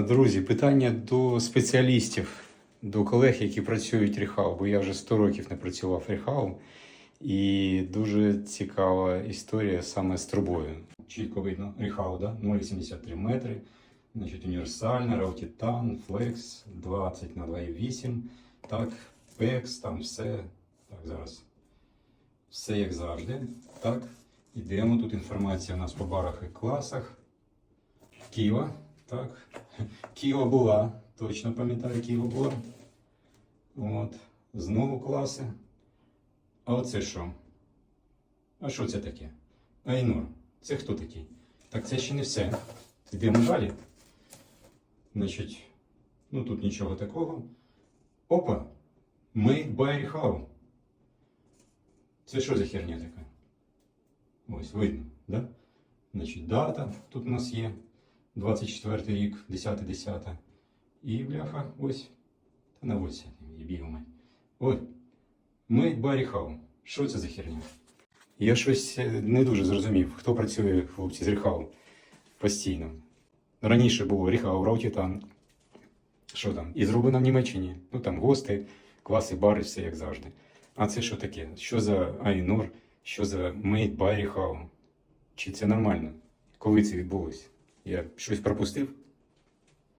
Друзі, питання до спеціалістів, до колег, які працюють Ріхау, бо я вже 100 років не працював Ріхау. І дуже цікава історія саме з трубою. Чітко видно Ріхау, да? 0,83 метри. Значить, універсальна, Раутітан, Флекс 20 на 2,8. Так, Пекс, там все. Так, зараз. Все як завжди. Так, ідемо. Тут інформація у нас по барах і класах. Ківа, так. Ківа була, точно пам'ятаю, Ківа була. От. Знову класи. А оце що? А що це таке? Айнур. Це хто такий? Так це ще не все. Йдемо далі. Значить, ну тут нічого такого. Опа! Made by Rihau. Це що за херня така? Ось, видно, да? Значить, дата тут у нас є. 24 рік, 10-10. І бляха, ось. Та наводься, їбів мать. Ой. Made by Rihau. Що це за херня? Я щось е, не дуже зрозумів, хто працює, хлопці, з Ріхау постійно. Раніше було Ріхау, Раутітан. Що там? І зроблено в Німеччині. Ну там гости, класи, бари, все як завжди. А це що таке? Що за Айнор? Що за Made by Ріхау? Чи це нормально? Коли це відбулося? Я щось пропустив?